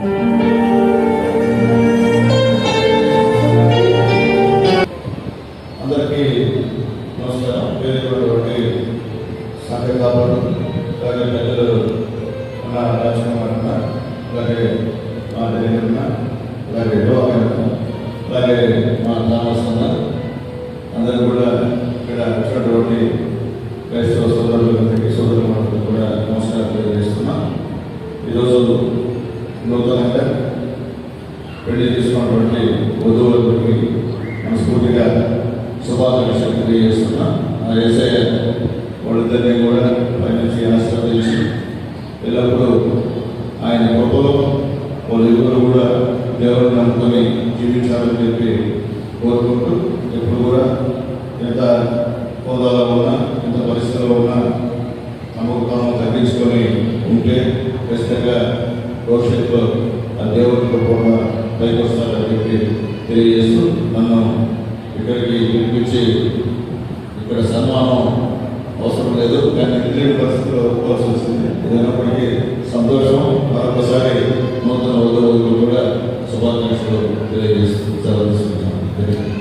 అందరికీ నమస్కారం. పేరున్నటువంటి సంఘ కాపాడు అలాగే పెద్దలు ఉన్న రాజకుమార్ అన్న అలాగే మా దేవన్న అలాగే గోవా అలాగే మా అందరూ కూడా నూతనంగా పెళ్ళి చేసుకున్నటువంటి వధువులకి మనస్ఫూర్తిగా శుభాకాంక్షలు తెలియజేస్తున్నా. ఆ ఏసఐ వాళ్ళిద్దరినీ కూడా పైనుంచి ఆశీర్వదించి ఎల్లప్పుడూ ఆయన కృపలో వాళ్ళిద్దరు కూడా దేవుడిని నమ్ముకొని జీవించాలని చెప్పి కోరుకుంటూ ఎప్పుడు కూడా ఎంత హోదాలో ఉన్నా ఎంత పరిస్థితుల్లో ఉన్నా తమకు తాము తగ్గించుకొని ఉంటే ఖచ్చితంగా భవిష్యత్తులో ఆ దేవుడితో కూడా పైకి వస్తారని చెప్పి తెలియజేస్తూ నన్ను ఇక్కడికి పిలిపించి ఇక్కడ సన్మానం అవసరం లేదు కానీ తెలియని పరిస్థితిలో ఒప్పుకోవాల్సి వస్తుంది. ఏదైనప్పటికీ సంతోషం మరొకసారి నూతన ఉద్యోగులు కూడా శుభాకాంక్షలు తెలియజేస్తూ సెలవు తీసుకుంటున్నాను